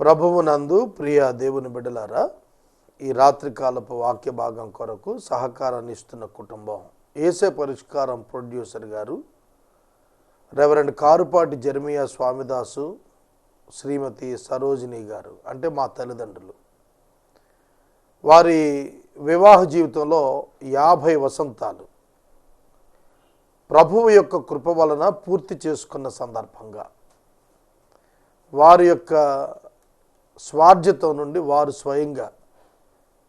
ప్రభువునందు ప్రియ దేవుని బిడ్డలారా ఈ రాత్రికాలపు వాక్య భాగం కొరకు సహకారాన్ని ఇస్తున్న కుటుంబం. ఏసే పరిష్కారం ప్రొడ్యూసర్ గారు రెవరెండ్ కారుపాటి జర్మియా స్వామిదాసు శ్రీమతి సరోజిని గారు అంటే మా తల్లిదండ్రులు. వారి వివాహ జీవితంలో యాభై వసంతాలు ప్రభువు యొక్క కృప వలన పూర్తి చేసుకున్న సందర్భంగా వారి యొక్క స్వార్జితం నుండి వారు స్వయంగా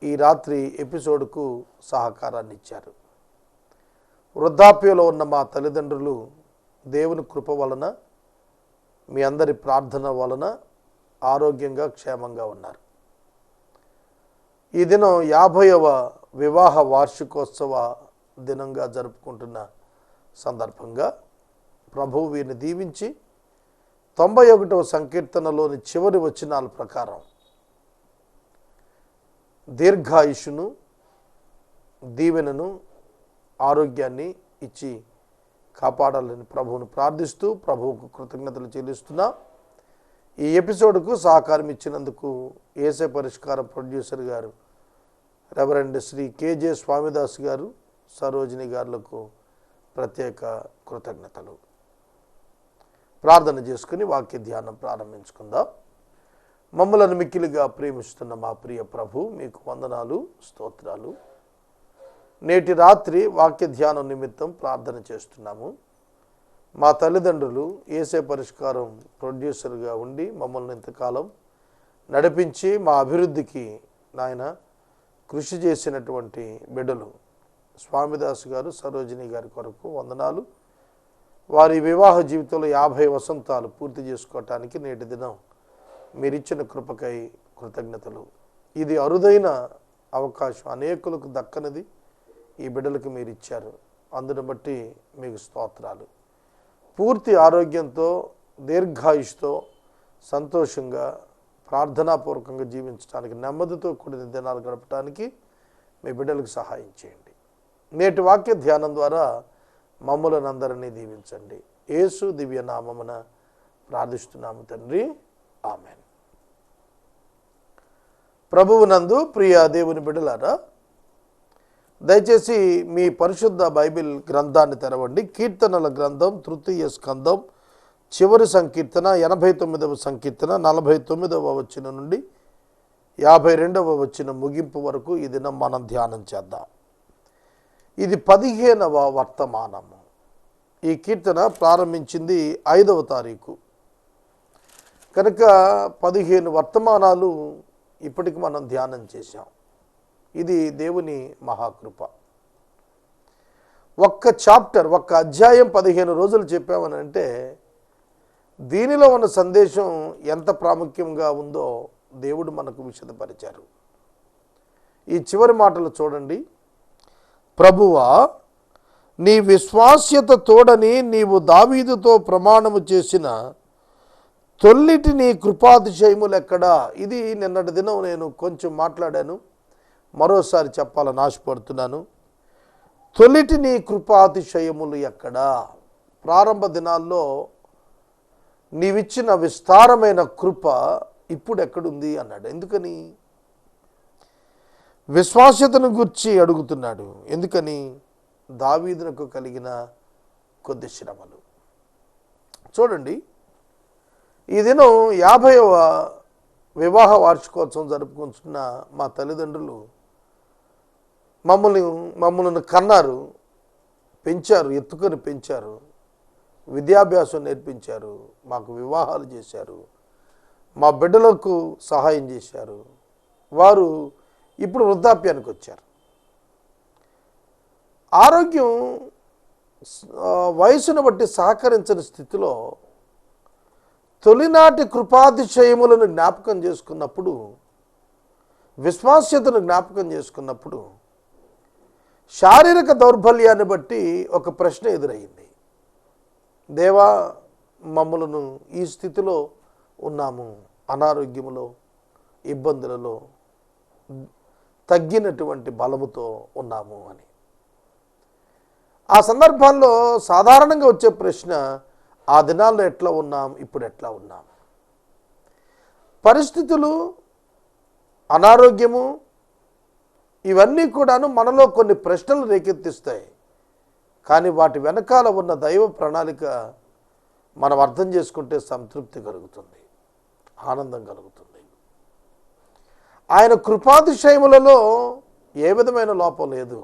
ఈ రాత్రి ఎపిసోడ్కు సహకారాన్ని ఇచ్చారు. వృద్ధాప్యలో ఉన్న మా తల్లిదండ్రులు దేవుని కృప వలన మీ అందరి ప్రార్థన వలన ఆరోగ్యంగా క్షేమంగా ఉన్నారు. ఈ దినం యాభైవ వివాహ వార్షికోత్సవ దినంగా జరుపుకుంటున్న సందర్భంగా ప్రభువు వీరిని దీవించి తొంభై ఒకటవ సంకీర్తనలోని చివరి వచనాల ప్రకారం. దీర్ఘాయుషును దీవెనను ఆరోగ్యాన్ని ఇచ్చి కాపాడాలని ప్రభువును ప్రార్థిస్తూ ప్రభువుకు కృతజ్ఞతలు చెల్లిస్తున్నా. ఈ ఎపిసోడ్కు సహకారం ఇచ్చినందుకు ఏసే పరిష్కార ప్రొడ్యూసర్ గారు రెవరెండ్ శ్రీ కేజే స్వామిదాస్ గారు సరోజిని గారులకు ప్రత్యేక కృతజ్ఞతలు. ప్రార్థన చేసుకుని వాక్య ధ్యానం ప్రారంభించుకుందాం. మమ్మలను మిక్కిలిగా ప్రేమిస్తున్న మా ప్రియ ప్రభు మీకు వందనాలు స్తోత్రాలు. నేటి రాత్రి వాక్య ధ్యానం నిమిత్తం ప్రార్థన చేస్తున్నాము. మా తల్లిదండ్రులు ఏసే పరిష్కారం ప్రొడ్యూసర్గా ఉండి మమ్మల్ని ఇంతకాలం నడిపించి మా అభివృద్ధికి నాయన కృషి చేసినటువంటి బిడ్డలు. స్వామిదాస్ గారు సరోజిని గారి కొరకు వందనాలు. వారి వివాహ జీవితంలో యాభై వసంతాలు పూర్తి చేసుకోవటానికి నేటి దినం మీరిచ్చిన కృపకై కృతజ్ఞతలు. ఇది అరుదైన అవకాశం. అనేకులకు దక్కనిది ఈ బిడ్డలకు మీరు ఇచ్చారు అందును బట్టి మీకు స్తోత్రాలు. పూర్తి ఆరోగ్యంతో దీర్ఘాయుష్తో సంతోషంగా ప్రార్థనాపూర్వకంగా జీవించడానికి నెమ్మదితో కూడిన దినాలు గడపడానికి మీ బిడ్డలకు సహాయం చేయండి. నేటి వాక్య ధ్యానం ద్వారా మమ్మలను అందరినీ దీవించండి. యేసు దివ్య నామమున ప్రార్థిస్తున్నాము తండ్రి. ఆమెన్. ప్రభువునందు ప్రియ దేవుని బిడ్డలారా దయచేసి మీ పరిశుద్ధ బైబిల్ గ్రంథాన్ని తెరవండి. కీర్తనల గ్రంథం తృతీయ స్కందం చివరి సంకీర్తన ఎనభై తొమ్మిదవ సంకీర్తన నలభై తొమ్మిదవ వచ్చిన నుండి యాభై రెండవ వచ్చిన ముగింపు వరకు ఈ దినం మనం ధ్యానం చేద్దాం. ఇది పదిహేనవ వర్తమానము. ఈ కీర్తన ప్రారంభించింది ఐదవ తారీఖు. కనుక పదిహేను వర్తమానాలు ఇప్పటికి మనం ధ్యానం చేశాం. ఇది దేవుని మహాకృప. ఒక్క చాప్టర్ ఒక్క అధ్యాయం పదిహేను రోజులు చెప్పామని అంటే దీనిలో ఉన్న సందేశం ఎంత ప్రాముఖ్యంగా ఉందో దేవుడు మనకు విశదపరిచారు. ఈ చివరి మాటలు చూడండి. ప్రభువా నీ విశ్వాస్యత తోడని నీవు దావీదుతో ప్రమాణము చేసిన తొల్లిటి నీ కృపాతిశయములు ఎక్కడా? ఇది నిన్నటి దినం నేను కొంచెం మాట్లాడాను. మరోసారి చెప్పాలని ఆశపడుతున్నాను. తొలిటి నీ కృపాతిశయములు ఎక్కడా? ప్రారంభ దినాల్లో నీవిచ్చిన విస్తారమైన కృప ఇప్పుడు ఎక్కడుంది అన్నాడు. ఎందుకని? విశ్వాస్యతను గుర్చి అడుగుతున్నాడు. ఎందుకని? దావీదునకు కలిగిన కొద్ది శ్రమలు. చూడండి. ఈ దినం యాభైవ వివాహ వార్షికోత్సవం జరుపుకుంటున్న మా తల్లిదండ్రులు మమ్మల్ని మమ్మల్ని కన్నారు పెంచారు ఎత్తుకొని పెంచారు విద్యాభ్యాసం నేర్పించారు మాకు వివాహాలు చేశారు మా బిడ్డలకు సహాయం చేశారు. వారు ఇప్పుడు వృద్ధాప్యానికి వచ్చారు. ఆరోగ్యం వయసును బట్టి సహకరించని స్థితిలో తొలినాటి కృపాతిశయములను జ్ఞాపకం చేసుకున్నప్పుడు విశ్వాస్యతను జ్ఞాపకం చేసుకున్నప్పుడు శారీరక దౌర్బల్యాన్ని బట్టి ఒక ప్రశ్న ఎదురయ్యింది దేవా మమ్మలను ఈ స్థితిలో ఉన్నాము. అనారోగ్యములో ఇబ్బందులలో తగ్గినటువంటి బలముతో ఉన్నాము అని. ఆ సందర్భాల్లో సాధారణంగా వచ్చే ప్రశ్న ఆ దినాల్లో ఎట్లా ఉన్నాం ఇప్పుడు ఎట్లా ఉన్నాం? పరిస్థితులు అనారోగ్యము ఇవన్నీ కూడాను మనలో కొన్ని ప్రశ్నలు రేకెత్తిస్తాయి. కానీ వాటి వెనకాల ఉన్న దైవ ప్రణాళిక మనం అర్థం చేసుకుంటే సంతృప్తి కలుగుతుంది ఆనందం కలుగుతుంది. ఆయన కృపాతిశయములలో ఏ విధమైన లోపం లేదు.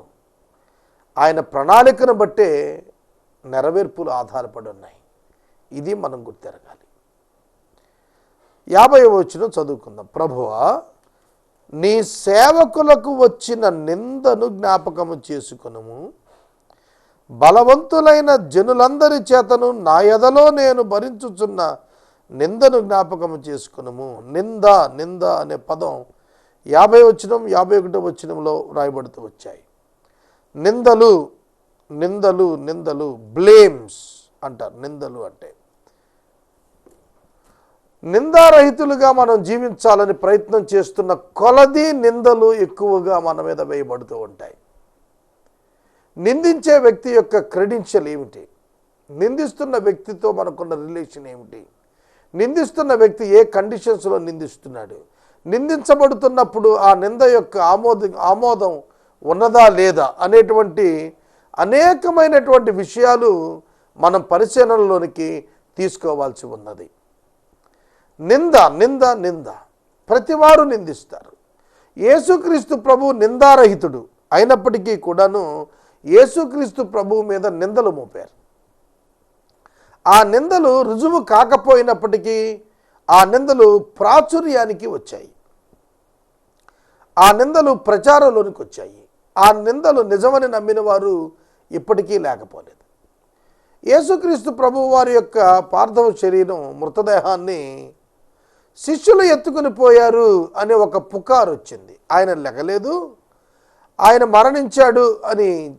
ఆయన ప్రణాళికను బట్టే నెరవేర్పులు ఆధారపడి ఉన్నాయి. ఇది మనం గుర్తెరగాలి. యాభై వచ్చిన చదువుకుందాం. ప్రభువా నీ సేవకులకు వచ్చిన నిందను జ్ఞాపకము చేసుకును బలవంతులైన జనులందరి చేతను నా ఎదలో నేను భరించుచున్న నిందను జ్ఞాపకము చేసుకును నింద నింద అనే పదం యాభై వచనం యాభై ఒకటో వచనంలో రాయబడుతూ వచ్చాయి. నిందలు నిందలు నిందలు బ్లేమ్స్ అంటారు. నిందలు అంటే నిందారహితులుగా మనం జీవించాలని ప్రయత్నం చేస్తున్న కొలది నిందలు ఎక్కువగా మన మీద వేయబడుతూ ఉంటాయి. నిందించే వ్యక్తి యొక్క క్రెడెన్షియల్ ఏమిటి? నిందిస్తున్న వ్యక్తితో మనకున్న రిలేషన్ ఏమిటి? నిందిస్తున్న వ్యక్తి ఏ కండిషన్స్లో నిందిస్తున్నాడు? నిందించబడుతున్నప్పుడు ఆ నింద యొక్క ఆమోద ఆమోదం ఉన్నదా లేదా అనేటువంటి అనేకమైనటువంటి విషయాలు మనం పరిశీలనలోనికి తీసుకోవాల్సి ఉన్నది. నింద నింద నింద. ప్రతివారు నిందిస్తారు. యేసుక్రీస్తు ప్రభు నిందారహితుడు అయినప్పటికీ కూడాను యేసుక్రీస్తు ప్రభు మీద నిందలు మోపారు. ఆ నిందలు రుజువు కాకపోయినప్పటికీ ఆ నిందలు ప్రాచుర్యానికి వచ్చాయి. ఆ నిందలు ప్రచారంలోనికి వచ్చాయి. ఆ నిందలు నిజమని నమ్మిన వారు ఇప్పటికీ లేకపోలేదు. యేసుక్రీస్తు ప్రభు వారి యొక్క పార్థవ శరీరం మృతదేహాన్ని శిష్యులు ఎత్తుకుని పోయారు అనే ఒక పుకారు వచ్చింది. ఆయన లెగలేదు. ఆయన మరణించాడు అని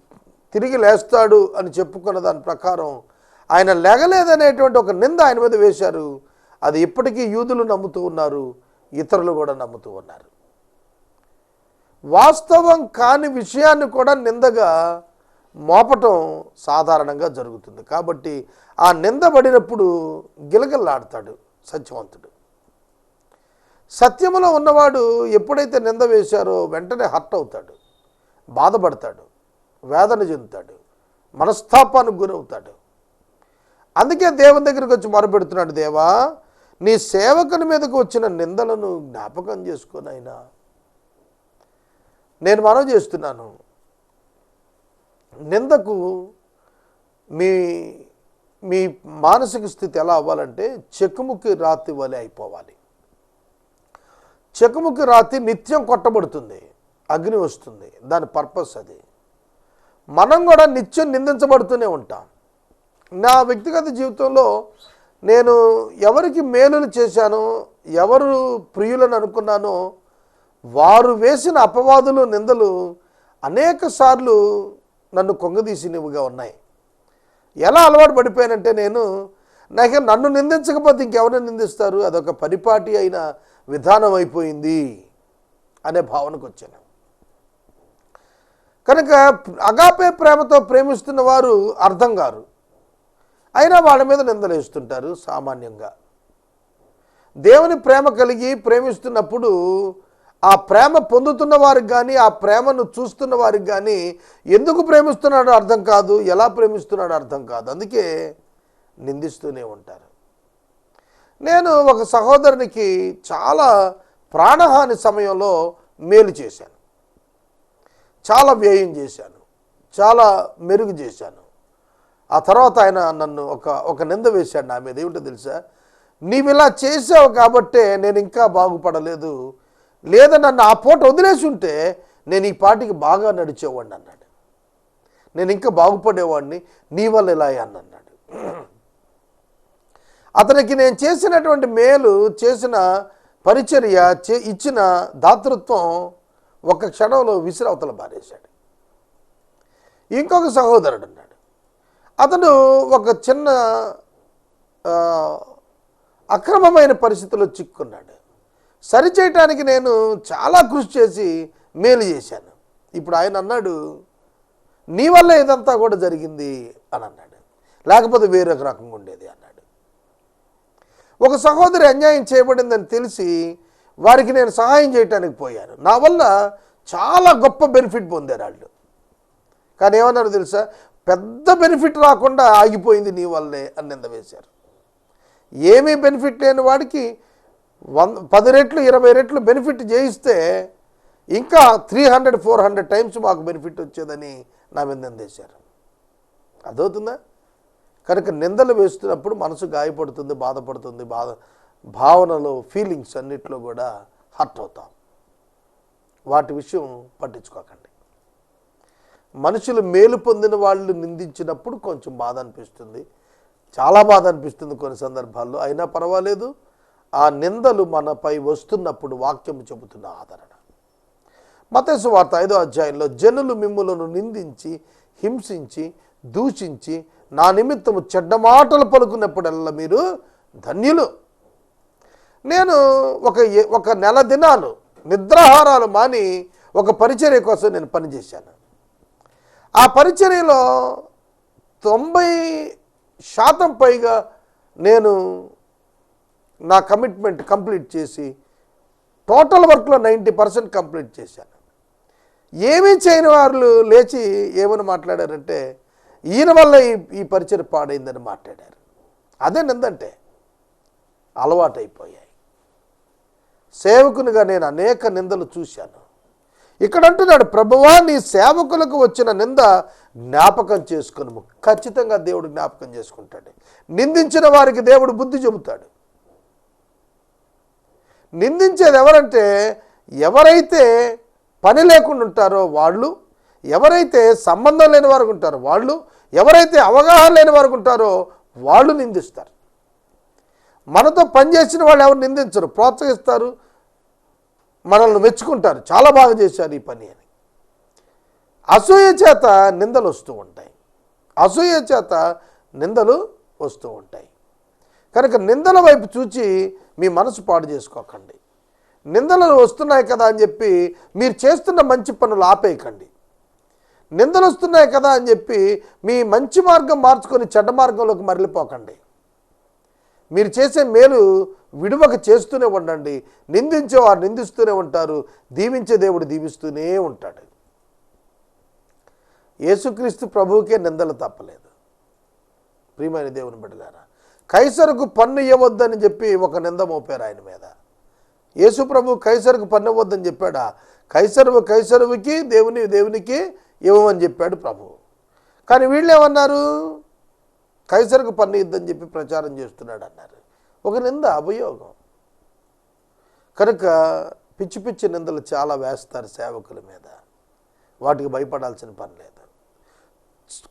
తిరిగి లేస్తాడు అని చెప్పుకున్న దాని ప్రకారం ఆయన లెగలేదనేటువంటి ఒక నింద ఆయన మీద వేశారు. అది ఇప్పటికీ యూదులు నమ్ముతూ ఉన్నారు ఇతరులు కూడా నమ్ముతూ ఉన్నారు. వాస్తవం కాని విషయాన్ని కూడా నిందగా మోపటం సాధారణంగా జరుగుతుంది. కాబట్టి ఆ నిందబడినప్పుడు గిలగిల్లాడతాడు సత్యవంతుడు. సత్యములో ఉన్నవాడు ఎప్పుడైతే నింద వేశారో వెంటనే హర్ట్ అవుతాడు బాధపడతాడు వేదన చెందుతాడు మనస్తాపానికి గురవుతాడు. అందుకే దేవుని దగ్గరికి వచ్చి మొరపెడుతున్నాడు దేవా నీ సేవకుని మీదకు వచ్చిన నిందలను జ్ఞాపకం చేసుకునైనా నేను మనవి చేస్తున్నాను. నిందకు మీ మీ మానసిక స్థితి ఎలా అవ్వాలంటే చెక్కుముక్కి రాతి వలె అయిపోవాలి. చెక్కుముక్కి రాతి నిత్యం కొట్టబడుతుంది. అగ్ని వస్తుంది. దాని పర్పస్ అది. మనం కూడా నిత్యం నిందించబడుతూనే ఉంటాం. నా వ్యక్తిగత జీవితంలో నేను ఎవరికి మేలులు చేశానో ఎవరు ప్రియులను అనుకున్నానో వారు వేసిన అపవాదులు నిందలు అనేక సార్లు నన్ను కొంగదీసినవిగా ఉన్నాయి. ఎలా అలవాటు పడిపోయానంటే నేను నాకు నన్ను నిందించకపోతే ఇంకెవరిని నిందిస్తారు? అదొక పరిపాటి అయిన విధానం అయిపోయింది అనే భావనకు వచ్చాను. కనుక అగాపే ప్రేమతో ప్రేమిస్తున్న వారు అర్థం కారు. అయినా వాళ్ళ మీద నిందలేస్తుంటారు సామాన్యంగా. దేవుని ప్రేమ కలిగి ప్రేమిస్తున్నప్పుడు ఆ ప్రేమ పొందుతున్న వారికి కానీ ఆ ప్రేమను చూస్తున్న వారికి కానీ ఎందుకు ప్రేమిస్తున్నాడో అర్థం కాదు ఎలా ప్రేమిస్తున్నాడో అర్థం కాదు. అందుకే నిందిస్తూనే ఉంటారు. నేను ఒక సహోదరునికి చాలా ప్రాణహాని సమయంలో మేలు చేశాను. చాలా వ్యయం చేశాను. చాలా మెరుగు చేశాను. ఆ తర్వాత ఆయన నన్ను ఒక ఒక నింద వేశాడు నా మీద. ఏమిటో తెలుసా? నీవు ఇలా చేసావు కాబట్టే నేను ఇంకా బాగుపడలేదు. లేదా నన్ను ఆ పూట వదిలేసి ఉంటే నేను ఈ పాటికి బాగా నడిచేవాడిని అన్నాడు. నేను ఇంకా బాగుపడేవాడిని నీ వల్ల ఇలా అయ్యాను అన్నాడు. అతనికి నేను చేసినటువంటి మేలు చేసిన పరిచర్య చే ఇచ్చిన దాతృత్వం ఒక క్షణంలో విసిరవతల బారేశాడు ఇంకొక సహోదరుడు అన్నాడు. అతను ఒక చిన్న అక్రమమైన పరిస్థితిలో చిక్కున్నాడు. సరిచేయటానికి నేను చాలా కృషి చేసి మేలు చేశాను. ఇప్పుడు ఆయన అన్నాడు నీ వల్ల ఇదంతా కూడా జరిగింది అని అన్నాడు. లేకపోతే వేరొక రకంగా ఉండేది అన్నాడు. ఒక సహోదరి అన్యాయం చేయబడిందని తెలిసి వారికి నేను సహాయం చేయటానికి పోయాను. నా వల్ల చాలా గొప్ప బెనిఫిట్ పొందారు వాళ్ళు. కానీ ఏమన్నారు తెలుసా? పెద్ద బెనిఫిట్ రాకుండా ఆగిపోయింది నీ వల్లే అని నింద వేశారు. ఏమీ బెనిఫిట్ లేని వాడికి వంద పది రెట్లు ఇరవై రెట్లు బెనిఫిట్ చేయిస్తే ఇంకా three hundred four hundred times మాకు బెనిఫిట్ వచ్చేదని నా మీద నిందేశారు అదవుతుందా కనుక నిందలు వేస్తున్నప్పుడు మనసు గాయపడుతుంది బాధపడుతుంది బాధ భావనలో ఫీలింగ్స్ అన్నిట్లో కూడా హర్ట్ అవుతాం. వాటి విషయం పట్టించుకోకండి. మనుషులు మేలు పొందిన వాళ్ళు నిందించినప్పుడు కొంచెం బాధ అనిపిస్తుంది. చాలా బాధ అనిపిస్తుంది కొన్ని సందర్భాల్లో. అయినా పర్వాలేదు. ఆ నిందలు మనపై వస్తున్నప్పుడు వాక్యం చెబుతున్న ఆదరణ. మతేసు వార్త ఐదో అధ్యాయంలో జనులు మిమ్ములను నిందించి హింసించి దూషించి నా నిమిత్తము చెడ్డ మాటలు పలుకున్నప్పుడల్లా మీరు ధన్యులు. నేను ఒక ఒక నెల దినాలు నిద్రాహారాలు మాని ఒక పరిచర్య కోసం నేను పనిచేశాను. ఆ పరిచర్యలో తొంభై శాతం పైగా నేను నా కమిట్మెంట్ కంప్లీట్ చేసి టోటల్ వర్క్లో నైంటీ పర్సెంట్ కంప్లీట్ చేశాను ఏమీ చేయని వాళ్ళు లేచి ఏమని మాట్లాడారంటే ఈయన వల్ల ఈ ఈ పరిచయం పాడైందని మాట్లాడారు. అదే నిందంటే అలవాటైపోయాయి. సేవకునిగా నేను అనేక నిందలు చూశాను. ఇక్కడ అంటున్నాడు ప్రభువా నీ సేవకులకు వచ్చిన నింద జ్ఞాపకం చేసుకును ఖచ్చితంగా దేవుడు జ్ఞాపకం చేసుకుంటాడు. నిందించిన వారికి దేవుడు బుద్ధి చెబుతాడు. నిందించేది ఎవరంటే ఎవరైతే పని లేకుండా ఉంటారో వాళ్ళు ఎవరైతే సంబంధం లేని వారు ఉంటారో వాళ్ళు ఎవరైతే అవగాహన లేని వారు ఉంటారో వాళ్ళు నిందిస్తారు. మనతో పనిచేసిన వాళ్ళు ఎవరు నిందించరు ప్రోత్సహిస్తారు మనల్ని మెచ్చుకుంటారు. చాలా బాగా చేశారు ఈ పని అని. అసూయ చేత నిందలు వస్తూ ఉంటాయి. అసూయ చేత నిందలు వస్తూ ఉంటాయి. కనుక నిందల వైపు చూచి మీ మనసు పాడు చేసుకోకండి. నిందలు వస్తున్నాయి కదా అని చెప్పి మీరు చేస్తున్న మంచి పనులు ఆపేయకండి. నిందలు వస్తున్నాయి కదా అని చెప్పి మీ మంచి మార్గం మార్చుకొని చెడ్డ మార్గంలోకి మరలిపోకండి. మీరు చేసే మేలు విడుమక చేస్తూనే ఉండండి. నిందించే వారు నిందిస్తూనే ఉంటారు. దీవించే దేవుడు దీవిస్తూనే ఉంటాడు. యేసుక్రీస్తు ప్రభువుకే నిందలు తప్పలేదు. ప్రియమైన దేవుని బిడ్డలారా కైసరుకు పన్ను ఇవ్వద్దని చెప్పి ఒక నింద మోపారు ఆయన మీద. యేసు ప్రభు కైసరుకు పన్ను ఇవ్వద్దని చెప్పాడా? కైసరువు కైసరువుకి దేవుని దేవునికి ఇవ్వమని చెప్పాడు ప్రభు. కానీ వీళ్ళు ఏమన్నారు? కైసరుకు పన్ను ఇద్దని చెప్పి ప్రచారం చేస్తున్నాడు అన్నారు. ఒక నింద అభియోగం. కనుక పిచ్చి పిచ్చి నిందలు చాలా వేస్తారు సేవకుల మీద. వాటికి భయపడాల్సిన పని లేదు.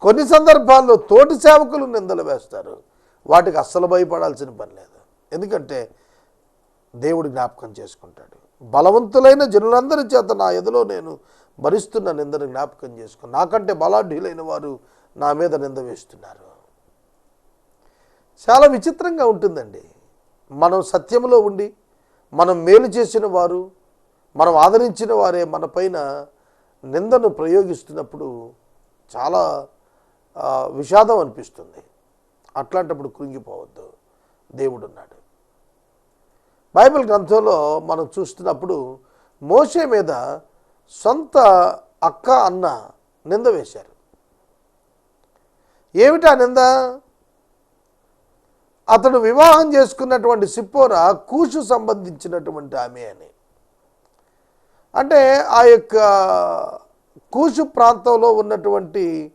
కొన్ని సందర్భాల్లో తోటి సేవకులు నిందలు వేస్తారు. వాటికి అస్సలు భయపడాల్సిన పని లేదు. ఎందుకంటే దేవుడు జ్ఞాపకం చేసుకుంటాడు. బలవంతులైన జనులందరి చేత నా ఎదులో నేను భరిస్తున్న నిందను జ్ఞాపకం చేసుకుని నాకంటే బలాఢ్యులైన వారు నా మీద నింద వేస్తున్నారు. చాలా విచిత్రంగా ఉంటుందండి. మనం సత్యంలో ఉండి మనం మేలు చేసిన వారు మనం ఆదరించిన వారే మన పైన నిందను ప్రయోగిస్తున్నప్పుడు చాలా విషాదం అనిపిస్తుంది. అట్లాంటప్పుడు కృంగిపోవద్దు. దేవుడు ఉన్నాడు బైబిల్ గ్రంథంలో మనం చూస్తున్నప్పుడు మోషే మీద సొంత అక్క అన్న నింద వేశారు. ఏమిటా నింద? అతడు వివాహం చేసుకున్నటువంటి సిప్పోర కూషు సంబంధించినటువంటి ఆమె అని. అంటే ఆ యొక్క కూషు ప్రాంతంలో ఉన్నటువంటి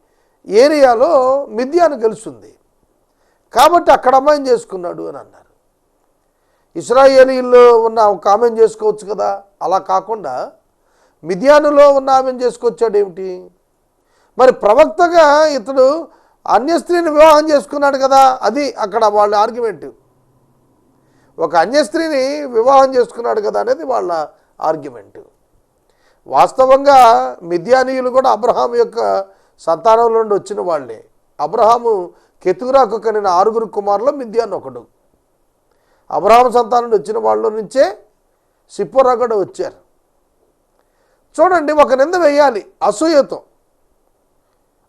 ఏరియాలో మిథ్యాను గెలుస్తుంది. కాబట్టి అక్కడ అమ్మాయిని చేసుకున్నాడు అని అన్నారు. ఇస్రాయేలీల్లో ఉన్న ఒక ఆమెను చేసుకోవచ్చు కదా? అలా కాకుండా మిథ్యానులో ఉన్న ఆమెను చేసుకొచ్చాడు ఏమిటి? మరి ప్రవక్తగా ఇతడు అన్య స్త్రీని వివాహం చేసుకున్నాడు కదా అది అక్కడ వాళ్ళ ఆర్గ్యుమెంట్ ఒక అన్య స్త్రీని వివాహం చేసుకున్నాడు కదా అనేది వాళ్ళ ఆర్గ్యుమెంట్ వాస్తవంగా మిథ్యానీయులు కూడా అబ్రహాం యొక్క సంతానం నుండి వచ్చిన వాళ్ళే. అబ్రహాము కెతురాకు కనిన ఆరుగురు కుమారులు మిథ్యాన్ ఒకడు. అబ్రహాం సంతానం నుండి వచ్చిన వాళ్ళ నుంచే సిప్పోరా కూడా వచ్చారు. చూడండి ఒక నింద వేయాలి. అసూయతో.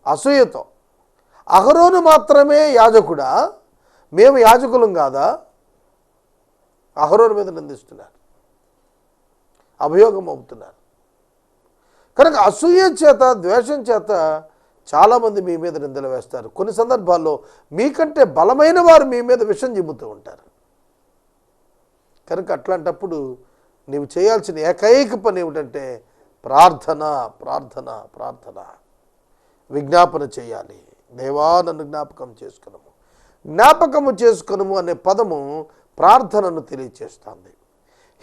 అసూయతో. అహరోను మాత్రమే యాజకుడా? మేము యాజకులం కాదా? అహరోను మీద నిందిస్తున్నారు. అభియోగం అవుతున్నారు కనుక అసూయ చేత ద్వేషం చేత చాలామంది మీ మీద నిందలు వేస్తారు. కొన్ని సందర్భాల్లో మీకంటే బలమైన వారు మీ మీద విషం చెబుతూ ఉంటారు. కనుక అట్లాంటప్పుడు నీవు చేయాల్సిన ఏకైక పని ఏమిటంటే ప్రార్థన ప్రార్థన ప్రార్థన. విజ్ఞాపన చేయాలి. దేవా నన్ను జ్ఞాపకం చేసుకునము. జ్ఞాపకము చేసుకునము అనే పదము ప్రార్థనను తెలియచేస్తుంది.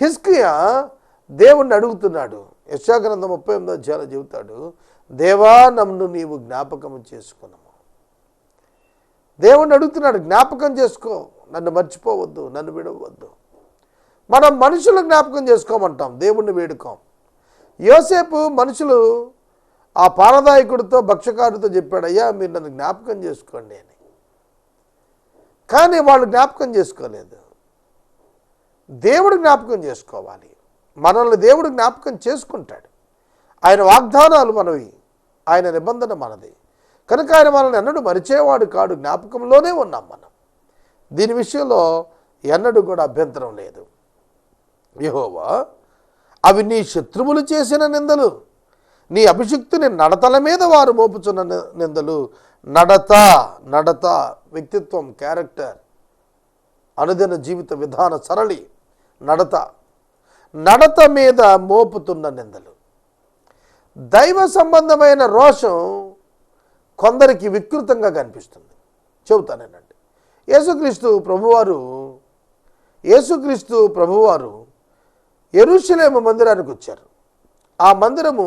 హిస్కియా దేవుణ్ణి అడుగుతున్నాడు. యశాగ్రంథం ముప్పై ఎనిమిదో అధ్యాయంలో చెబుతాడు దేవా నన్ను నీవు జ్ఞాపకము చేసుకునము. దేవుణ్ణి అడుగుతున్నాడు జ్ఞాపకం చేసుకో. నన్ను మర్చిపోవద్దు నన్ను విడవద్దు. మనం మనుషులు జ్ఞాపకం చేసుకోమంటాం దేవుణ్ణి వేడుకోం. యోసేపు మనుషులు ఆ పారదాయకుడితో భక్షకారుడితో చెప్పాడు అయ్యా మీరు నన్ను జ్ఞాపకం చేసుకోండి అని. కానీ వాళ్ళు జ్ఞాపకం చేసుకోలేదు. దేవుడు జ్ఞాపకం చేసుకోవాలి. మనల్ని దేవుడు జ్ఞాపకం చేసుకుంటాడు. ఆయన వాగ్దానాలు మనవి. ఆయన నిబంధన మనది. కనుక ఆయన మనల్ని ఎన్నడూ మరిచేవాడు కాడు. జ్ఞాపకంలోనే ఉన్నాం మనం. దీని విషయంలో ఎన్నడూ కూడా అభ్యంతరం లేదు. యహోవా అవి నీ శత్రువులు చేసిన నిందలు. నీ అభిషిక్తుని నడతల మీద వారు మోపుచున్న నిందలు. నడత నడత వ్యక్తిత్వం క్యారెక్టర్ అనుదిన జీవిత విధాన సరళి నడత. నడత మీద మోపుతున్న నిందలు. దైవ సంబంధమైన రోషం కొందరికి వికృతంగా కనిపిస్తుంది. చెబుతానేనండి యేసుక్రీస్తు ప్రభువారు యేసుక్రీస్తు ప్రభువారు ఎరుషలేము మందిరానికి వచ్చారు. ఆ మందిరము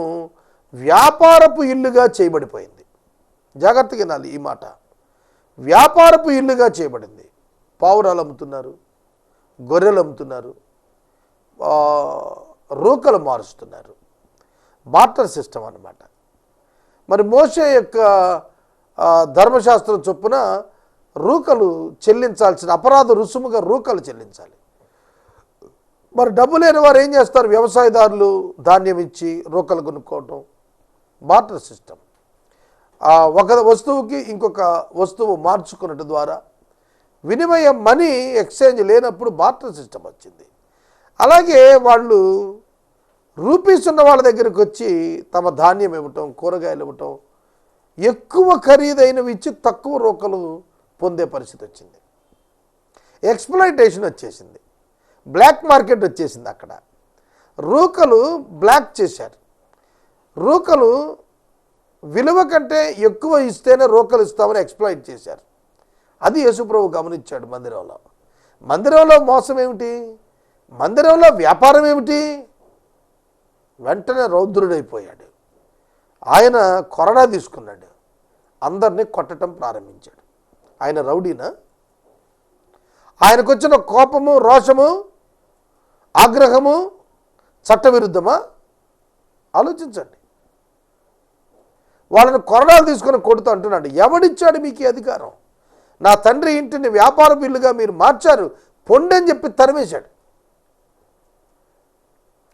వ్యాపారపు ఇల్లుగా చేయబడిపోయింది. జాగ్రత్తగా వినాలి ఈ మాట. వ్యాపారపు ఇల్లుగా చేయబడింది. పావురాలు అమ్ముతున్నారు గొర్రెలు అమ్ముతున్నారు రూకలు మారుస్తున్నారు. బార్టర్ సిస్టమ్ అన్నమాట. మరి మోసే యొక్క ధర్మశాస్త్రం చొప్పున రూకలు చెల్లించాల్సిన అపరాధ రుసుముగా రూకలు చెల్లించాలి. మరి డబ్బు లేని వారు ఏం చేస్తారు? వ్యవసాయదారులు ధాన్యం ఇచ్చి రూకలు కొనుక్కోవటం బార్టర్ సిస్టమ్. ఒక వస్తువుకి ఇంకొక వస్తువు మార్చుకున్నట్టు ద్వారా వినిమయ మనీ ఎక్స్చేంజ్ లేనప్పుడు బార్టర్ సిస్టమ్ వచ్చింది. అలాగే వాళ్ళు రూపీస్ ఉన్న వాళ్ళ దగ్గరికి వచ్చి తమ ధాన్యం ఇవ్వటం కూరగాయలు ఇవ్వటం ఎక్కువ ఖరీదైనవి ఇచ్చి తక్కువ రూకలు పొందే పరిస్థితి వచ్చింది. ఎక్స్ప్లైటేషన్ వచ్చేసింది. బ్లాక్ మార్కెట్ వచ్చేసింది అక్కడ. రూకలు బ్లాక్ చేశారు. రూకలు విలువ కంటే ఎక్కువ ఇస్తేనే రూకలు ఇస్తామని ఎక్స్ప్లైట్ చేశారు. అది యేసుప్రభు గమనించాడు మందిరంలో. మందిరంలో మోసం ఏమిటి? మందిరంలో వ్యాపారం ఏమిటి? వెంటనే రౌద్రుడైపోయాడు. ఆయన కొరడా తీసుకున్నాడు. అందరినీ కొట్టడం ప్రారంభించాడు. ఆయన రౌడీనా? ఆయనకు వచ్చిన కోపము రోషము ఆగ్రహము చట్టవిరుద్ధమా? ఆలోచించండి. వాళ్ళని కొరడాలు తీసుకొని కొడుతూ అంటున్నాడు. ఎవడిచ్చాడు మీకు అధికారం? నా తండ్రి ఇంటిని వ్యాపార బిల్లుగా మీరు మార్చారు. పొండని చెప్పి తరిమేశాడు.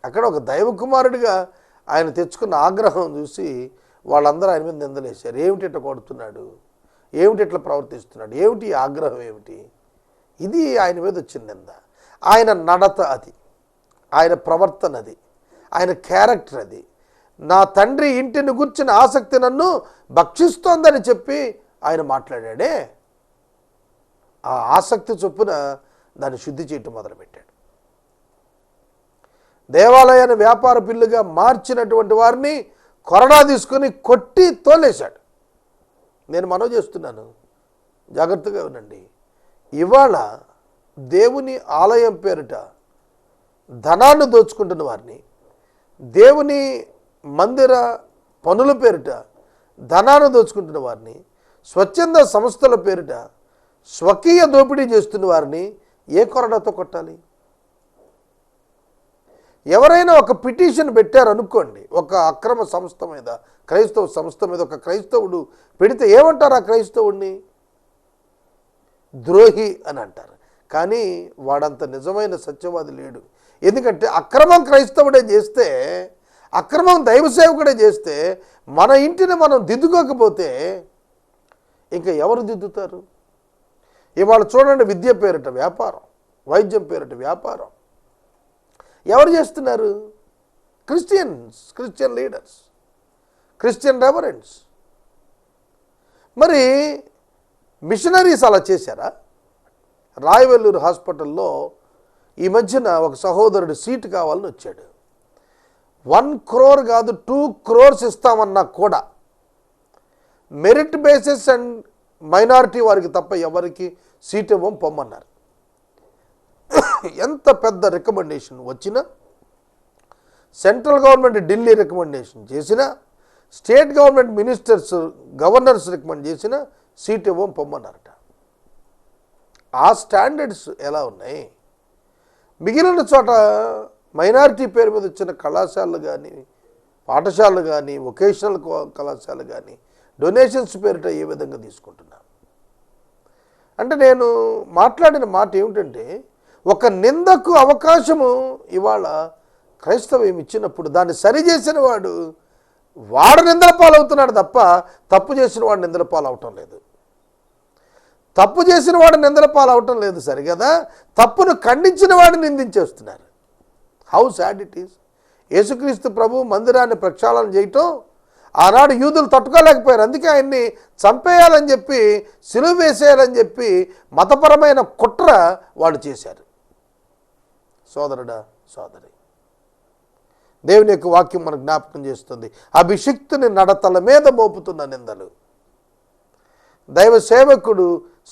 అక్కడ ఒక దైవ కుమారుడిగా ఆయన తెచ్చుకున్న ఆగ్రహం చూసి వాళ్ళందరూ ఆయన మీద నిందలేశారు. ఏమిటి ఇట్లా కొడుతున్నాడు? ఏమిటి ఇట్లా ప్రవర్తిస్తున్నాడు? ఏమిటి ఆగ్రహం ఏమిటి? ఇది ఆయన మీద వచ్చిన నింద. ఆయన నడత అది. ఆయన ప్రవర్తన అది. ఆయన క్యారెక్టర్ అది. నా తండ్రి ఇంటిని గుర్చిన ఆసక్తి నన్ను భక్షిస్తోందని చెప్పి ఆయన మాట్లాడాడే. ఆ ఆసక్తి చొప్పున దాన్ని శుద్ధి చేయటం మొదలుపెట్టాడు. దేవాలయాన్ని వ్యాపార బిల్లుగా మార్చినటువంటి వారిని కొరడా తీసుకొని కొట్టి తోలేశాడు. నేను మనవి చేస్తున్నాను జాగ్రత్తగా ఉండండి. ఇవాళ దేవుని ఆలయం పేరిట ధనాన్ని దోచుకుంటున్న వారిని దేవుని మందిర పనుల పేరిట ధనాన్ని దోచుకుంటున్న వారిని స్వచ్ఛంద సంస్థల పేరిట స్వకీయ దోపిడీ చేస్తున్న వారిని ఏ కొరడాతో కొట్టాలి? ఎవరైనా ఒక పిటిషన్ పెట్టారనుకోండి ఒక అక్రమ సంస్థ మీద క్రైస్తవ సంస్థ మీద ఒక క్రైస్తవుడు పెడితే ఏమంటారు ఆ క్రైస్తవుడిని ద్రోహి అని అంటారు. కానీ వాడంత నిజమైన సత్యవాది లేడు. ఎందుకంటే అక్రమం క్రైస్తవుడే చేస్తే అక్రమం దైవ సేవకుడే చేస్తే మన ఇంటిని మనం దిద్దుకోకపోతే ఇంకా ఎవరు దిద్దుతారు? ఇవాళ చూడండి విద్య పేరిట వ్యాపారం వైద్యం పేరిట వ్యాపారం. ఎవరు చేస్తున్నారు? Christians Christian leaders Christian reverends. మరి మిషనరీస్ అలా చేశారా? రాయవెల్లూరు హాస్పిటల్లో ఈ మధ్యన ఒక సహోదరుడు సీట్ కావాలని వచ్చాడు. వన్ క్రోర్ కాదు టూ క్రోర్స్ ఇస్తామన్నా కూడా. మెరిట్ బేసిస్ అండ్ మైనారిటీ వారికి తప్ప ఎవరికి సీట్ ఇవ్వం పొమ్మన్నారు. ఎంత పెద్ద రికమెండేషన్ వచ్చినా సెంట్రల్ గవర్నమెంట్ ఢిల్లీ రికమెండేషన్ చేసినా state government ministers governors recommend చేసినా సీట్ ఇవ్వం పొమ్మన్నారట. ఆ స్టాండర్డ్స్ ఎలా ఉన్నాయి? మిగిలిన చోట మైనారిటీ పేరు మీద వచ్చిన కళాశాలలు కానీ పాఠశాలలు కానీ వొకేషనల్ కళాశాలలు కానీ డొనేషన్స్ పేరిట ఏ విధంగా తీసుకుంటున్నాను అంటే నేను మాట్లాడిన మాట ఏమిటంటే ఒక నిందకు అవకాశము ఇవాళ క్రైస్తవం ఇచ్చినప్పుడు దాన్ని సరిచేసిన వాడు వాడు నిందల పాలవుతున్నాడు తప్ప తప్పు చేసిన వాడు నిందల పాలవటం లేదు. తప్పు చేసిన వాడు నిందల పాలవటం లేదు సరిగదా? తప్పును ఖండించిన వాడిని నిందించేస్తున్నారు. హౌ సాడ్ ఇట్ ఈస్ యేసుక్రీస్తు ప్రభు మందిరాన్ని ప్రక్షాళన చేయటం ఆనాడు యూదులు తట్టుకోలేకపోయారు. అందుకే ఆయన్ని చంపేయాలని చెప్పి సిలువ వేసేయాలని చెప్పి మతపరమైన కుట్ర వాళ్ళు చేశారు. సోదరుడా సోదరి దేవుని యొక్క వాక్యం మనకు జ్ఞాపకం చేస్తుంది. అభిషిక్తుని నడతల మీద మోపుతున్న నిందలు. దైవ సేవకుడు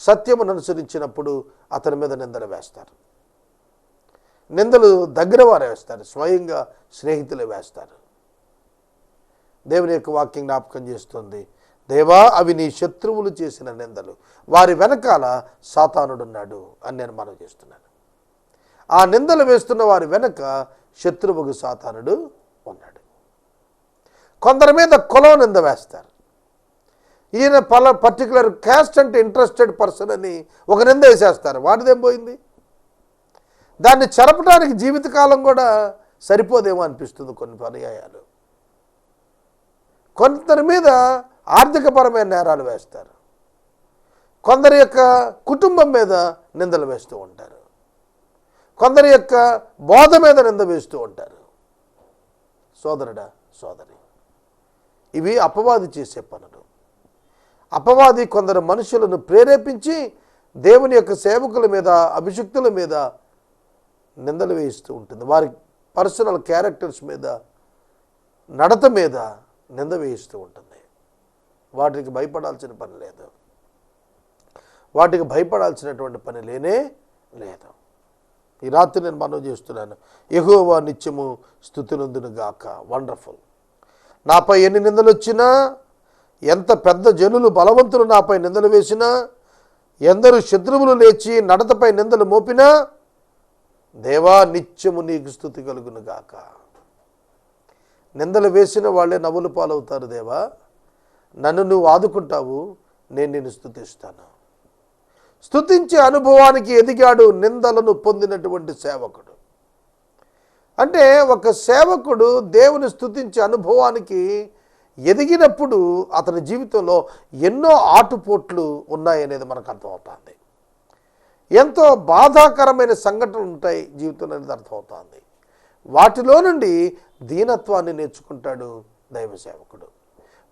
సత్యమును అనుసరించినప్పుడు అతని మీద నిందలు వేస్తారు. నిందలు దగ్గర వారు వేస్తారు స్వయంగా స్నేహితులు వేస్తారు. దేవుని యొక్క వాక్యం జ్ఞాపకం చేస్తుంది దేవా అవి నీ శత్రువులు చేసిన నిందలు. వారి వెనకాల సాతానుడున్నాడు అని నేను మనం చేస్తున్నాను. ఆ నిందలు వేస్తున్న వారి వెనక శత్రువుకు సాతానుడు ఉన్నాడు. కొందరి మీద కులం నింద వేస్తారు. ఈయన పల పర్టికులర్ క్యాస్ట్ అంటే ఇంట్రెస్టెడ్ పర్సన్ అని ఒక నింద వేసేస్తారు. వాటిదేం పోయింది? దాన్ని చెరపడానికి జీవితకాలం కూడా సరిపోదేమో అనిపిస్తుంది కొన్ని పర్యాయాలు. కొందరి మీద ఆర్థికపరమైన నేరాలు వేస్తారు. కొందరి యొక్క కుటుంబం మీద నిందలు వేస్తూ ఉంటారు. కొందరి యొక్క బోధ మీద నింద వేస్తూ ఉంటారు. సోదరుడా సోదరి ఇవి అపవాది చేసే పనులు. అపవాది కొందరు మనుషులను ప్రేరేపించి దేవుని యొక్క సేవకుల మీద అభిషక్తుల మీద నిందలు వేయిస్తూ ఉంటుంది. వారి పర్సనల్ క్యారెక్టర్స్ మీద నడత మీద నింద వేయిస్తూ ఉంటుంది. వాటికి భయపడాల్సిన పని లేదు. వాటికి భయపడాల్సినటువంటి పని లేనే లేదు. ఈ రాత్రి నేను మనం చేస్తున్నాను. ఎహోవా నిత్యము స్థుతినందును గాక వండర్ఫుల్. నాపై ఎన్ని నిందలు వచ్చినా ఎంత పెద్ద జనులు బలవంతులు నాపై నిందలు వేసినా ఎందరు శత్రువులు లేచి నడతపై నిందలు మోపినా దేవా నిత్యము నీకు స్థుతి కలుగును గాక. నిందలు వేసిన వాళ్ళే నవ్వులు పాలవుతారు దేవా. నన్ను నువ్వు ఆదుకుంటావు నేను నిన్ను స్థుతిస్తాను. స్థుతించే అనుభవానికి ఎదిగాడు నిందలను పొందినటువంటి సేవకుడు. అంటే ఒక సేవకుడు దేవుని స్థుతించే అనుభవానికి ఎదిగినప్పుడు అతని జీవితంలో ఎన్నో ఆటుపోట్లు ఉన్నాయనేది మనకు అర్థమవుతుంది. ఎంతో బాధాకరమైన సంఘటనలు ఉంటాయి జీవితంలో అనేది అర్థమవుతుంది. వాటిలో నుండి దీనత్వాన్ని నేర్చుకుంటాడు దైవ సేవకుడు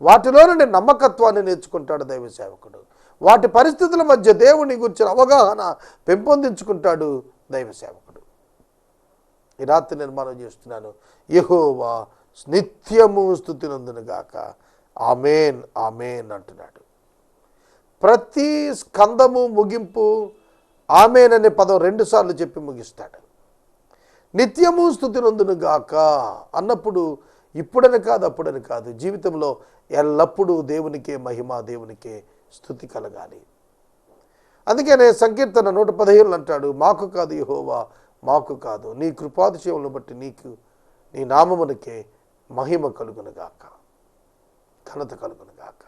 వాటిలో నుండి నమ్మకత్వాన్ని నేర్చుకుంటాడు దైవ సేవకుడు వాటి పరిస్థితుల మధ్య దేవుని గురించిన అవగాహన పెంపొందించుకుంటాడు దైవ సేవకుడు ఈ రాత్రి నేను మనం చేస్తున్నాను. యహోవా నిత్యము స్థుతి నందునుగాక ఆమెన్ ఆమెన్ అంటున్నాడు. ప్రతి స్కందము ముగింపు ఆమెన్ అనే పదం రెండుసార్లు చెప్పి ముగిస్తాడు. నిత్యము స్థుతినందును గాక అన్నప్పుడు ఇప్పుడని కాదు అప్పుడని కాదు. జీవితంలో ఎల్లప్పుడూ దేవునికే మహిమ దేవునికే స్థుతి కలగాలి. అందుకనే సంకీర్తన నూట పదిహేను అంటాడు మాకు కాదు యహోవా మాకు కాదు. నీ కృపాతిశయములను బట్టి నీకు నీ నామమునకే మహిమ కలుగునుగాక ఘనత కలుగునుగాక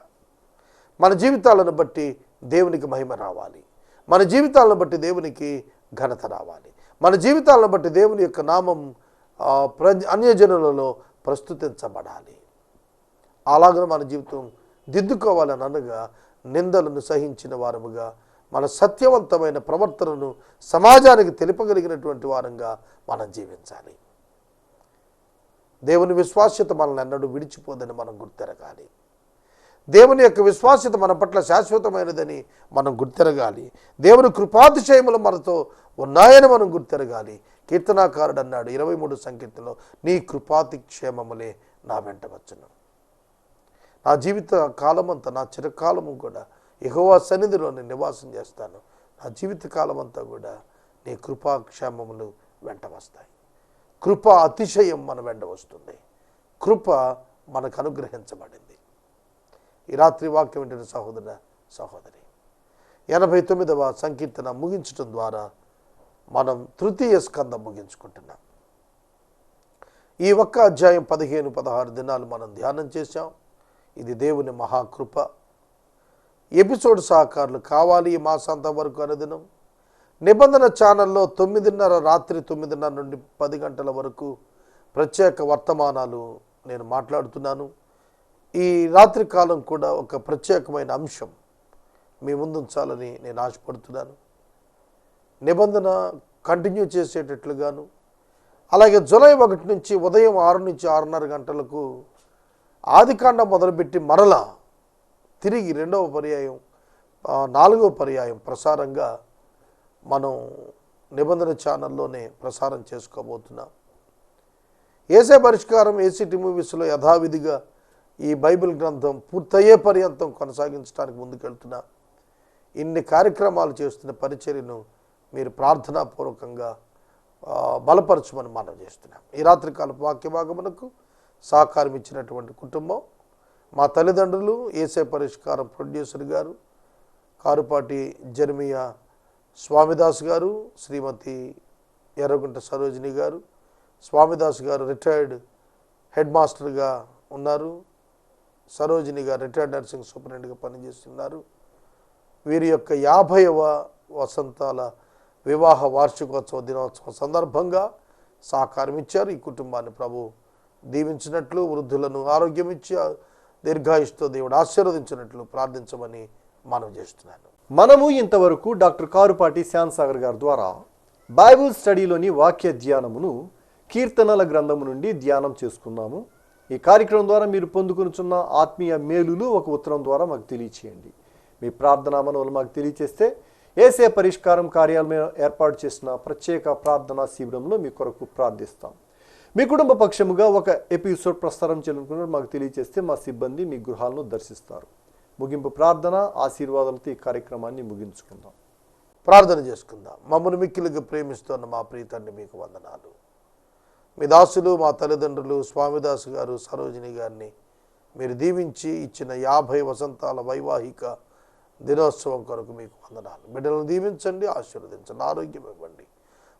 మన జీవితాలను బట్టి దేవునికి మహిమ రావాలి. మన జీవితాలను బట్టి దేవునికి ఘనత రావాలి. మన జీవితాలను బట్టి దేవుని యొక్క నామం ప్ర అన్యజనులలో ప్రస్తుతించబడాలి. అలాగనే మన జీవితం దిద్దుకోవాలని అనగా నిందలను సహించిన వారముగా మన సత్యవంతమైన ప్రవర్తనను సమాజానికి తెలుపగలిగినటువంటి వారంగా మనం జీవించాలి. దేవుని విశ్వాస్యత మనల్ని ఎన్నడూ విడిచిపోదని మనం గుర్తెరగాలి. దేవుని యొక్క విశ్వాస్యత మన పట్ల శాశ్వతమైనదని మనం గుర్తెరగాలి. దేవుని కృపాతిశయములు మనతో ఉన్నాయని మనం గుర్తెరగాలి. కీర్తనాకారుడు అన్నాడు ఇరవై మూడు సంకీర్తనలో నీ కృపాతి క్షేమములే నా వెంట వచ్చును. నా జీవిత కాలమంతా నా చిరకాలము కూడా యెహోవా సన్నిధిలో నేను నివాసం చేస్తాను. నా జీవిత కాలమంతా కూడా నీ కృపాక్షేమములు వెంట వస్తాయి. కృప అతిశయం మన వెంట వస్తుంది. కృప మనకు అనుగ్రహించబడింది. ఈ రాత్రి వాక్యం వింటున్న సహోదర సహోదరి. ఎనభై తొమ్మిదవ సంకీర్తన ముగించటం ద్వారా మనం తృతీయ స్కందం ముగించుకుంటున్నాం. ఈ ఒక్క అధ్యాయం పదిహేను పదహారు దినాలు మనం ధ్యానం చేశాం. ఇది దేవుని మహాకృప. ఎపిసోడ్ సహకారులు కావాలి ఈ మాసాంతం వరకు అనుదినం. నిబంధన ఛానల్లో తొమ్మిదిన్నర రాత్రి తొమ్మిదిన్నర నుండి పది గంటల వరకు ప్రత్యేక వర్తమానాలు నేను మాట్లాడుతున్నాను. ఈ రాత్రి కాలం కూడా ఒక ప్రత్యేకమైన అంశం మీ ముందుంచాలని నేను ఆశపడుతున్నాను. నిబంధన కంటిన్యూ చేసేటట్లుగాను అలాగే జూలై ఒకటి నుంచి ఉదయం ఆరు నుంచి ఆరున్నర గంటలకు ఆదికాండం మొదలుపెట్టి మరలా తిరిగి రెండవ పర్యాయం నాలుగవ పర్యాయం ప్రసారంగా మనం నిబంధన ఛానల్లోనే ప్రసారం చేసుకోబోతున్నాం. ఏసే పరిష్కారం ఏసీటీ మూవీస్లో యథావిధిగా ఈ బైబిల్ గ్రంథం పూర్తయ్యే పర్యంతం కొనసాగించడానికి ముందుకెళ్తున్నా. ఇన్ని కార్యక్రమాలు చేస్తున్న పరిచర్యను మీరు ప్రార్థనాపూర్వకంగా బలపరచమని మనం చేస్తున్నాం. ఈ రాత్రికాల వాక్య భాగమునకు సహకారం ఇచ్చినటువంటి కుటుంబం మా తల్లిదండ్రులు ఏసే పరిష్కారం ప్రొడ్యూసర్ గారు కారుపాటి జర్మియా స్వామిదాస్ గారు శ్రీమతి ఎర్రగుంట సరోజిని గారు స్వామిదాస్ గారు రిటైర్డ్ హెడ్ మాస్టర్గా ఉన్నారు. సరోజిని గారు రిటైర్డ్ నర్సింగ్ సూపరింటెండెంట్గా పనిచేస్తున్నారు. వీరి యొక్క యాభైవ వసంతాల వివాహ వార్షికోత్సవ దినోత్సవం సందర్భంగా సహకారం ఇచ్చారు. ఈ కుటుంబాన్ని ప్రభు దీవించినట్లు వృద్ధులను ఆరోగ్యం ఇచ్చి దీర్ఘాయుష్తో దేవుడు ఆశీర్వదించినట్లు ప్రార్థించమని మనం చేస్తున్నాను. మనము ఇంతవరకు డాక్టర్ కారుపాటి శ్యాన్ సాగర్ గారి ద్వారా బైబుల్ స్టడీలోని వాక్య ధ్యానమును కీర్తనల గ్రంథము నుండి ధ్యానం చేసుకున్నాము. ఈ కార్యక్రమం ద్వారా మీరు పొందుకునుచున్న ఆత్మీయ మేలులు ఒక ఉత్తరం ద్వారా మాకు తెలియచేయండి. మీ ప్రార్థనా మనవులు మాకు తెలియచేస్తే ఏసే పరిష్కారం కార్యాలయం ఏర్పాటు చేసిన ప్రత్యేక ప్రార్థనా శిబిరంలో మీ కొరకు ప్రార్థిస్తాం. మీ కుటుంబ పక్షముగా ఒక ఎపిసోడ్ ప్రసారం చేయాలనుకున్నారు మాకు తెలియజేస్తే మా సిబ్బంది మీ గృహాలను దర్శిస్తారు. ముగింపు ప్రార్థన ఆశీర్వాదాలతో ఈ కార్యక్రమాన్ని ముగించుకుందాం. ప్రార్థన చేసుకుందాం. మమ్మల్ని మిక్కిలిగా ప్రేమిస్తున్న మా ప్రీతాన్ని మీకు వందనాలు. మీ దాసులు మా తల్లిదండ్రులు స్వామిదాసు గారు సరోజిని గారిని మీరు దీవించి ఇచ్చిన యాభై వసంతాల వైవాహిక దినోత్సవం కొరకు మీకు వందనాలు. బిడ్డలను దీవించండి ఆశీర్వదించండి ఆరోగ్యం ఇవ్వండి.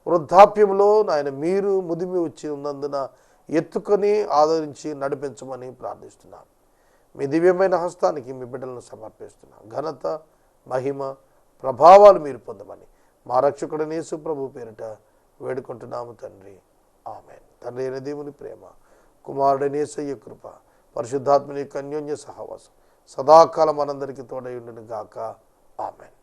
వృద్ధాప్యంలో నాయన మీరు ముదిమి వచ్చి ఉన్నందున ఎత్తుకొని ఆదరించి నడిపించమని ప్రార్థిస్తున్నాను మీ దివ్యమైన హస్తానికి మీ బిడ్డలను సమర్పిస్తున్నాం. ఘనత మహిమ ప్రభావాలు మీరు పొందమని మా రక్షకుడనేసు ప్రభు పేరిట వేడుకుంటున్నాము తండ్రి. ఆమె తండ్రి అయిన దేవుని ప్రేమ కుమారుడని యేసయ్య కృప పరిశుద్ధాత్మని యొక్క అన్యోన్య సహవాసం సదాకాలం మనందరికీ తోడై గాక ఆమెన్.